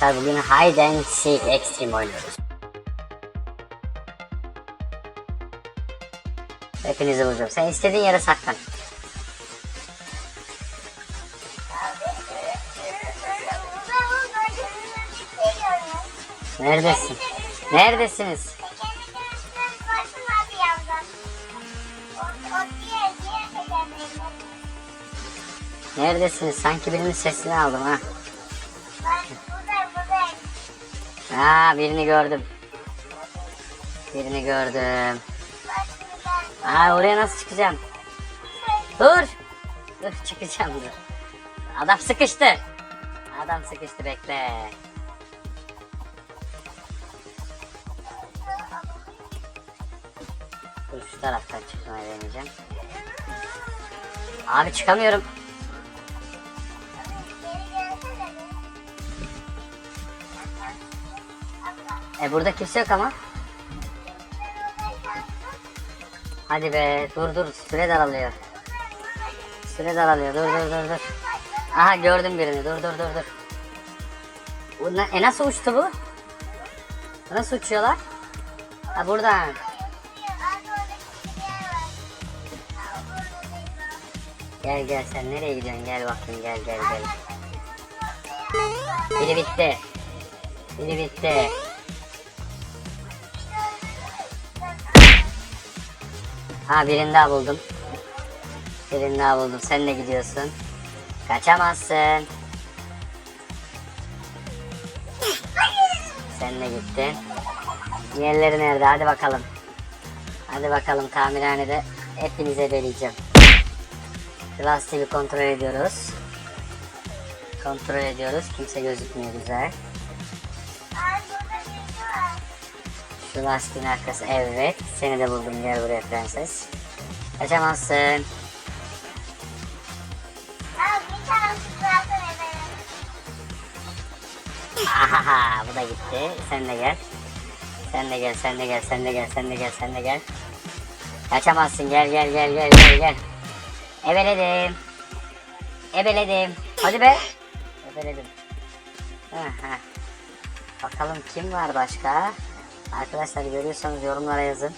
Tabii bugün Hide and Seek Extreme oynuyoruz. Hepinizi bulacağım. Sen istediğin yere saklan. Neredesin? Neredesiniz? Neredesiniz? Sanki birinin sesini aldım ha. Aa birini gördüm. Birini gördüm. Aa oraya nasıl çıkacağım? Dur. Dur çıkacağım dur. Adam sıkıştı. Adam sıkıştı bekle. Dur şu taraftan çıkmaya deneyeceğim. Abi çıkamıyorum. E burada kimse yok ama. Hadi be dur dur süre daralıyor. Süre daralıyor dur dur dur dur. Aha gördüm birini dur dur dur dur. Bu ne, e nasıl uçtu bu? Nasıl uçuyorlar? Ha buradan. Gel gel sen nereye gidiyorsun gel bakayım gel gel gel. Biri bitti. Biri bitti. Ha birini daha buldum. Birini daha buldum. Sen de gidiyorsun. Kaçamazsın. Sen de gittin. Diğerleri nerede? Hadi bakalım. Hadi bakalım tamirhanede hepinize vereceğim. Şu lastiği bir kontrol ediyoruz. Kontrol ediyoruz. Kimse gözükmüyor güzel. Şu lastiğin arkası evet. Seni de buldum gel buraya prenses. Kaçamazsın. Ahaha bu da gitti. Sen de gel. Sen de gel, sen de gel, sen de gel, sen de gel, sen de gel. Kaçamazsın gel gel gel gel gel gel. Ebeledim. Ebeledim. Hadi be. Ebeledim. Aha. Bakalım kim var başka? Arkadaşlar görüyorsanız yorumlara yazın.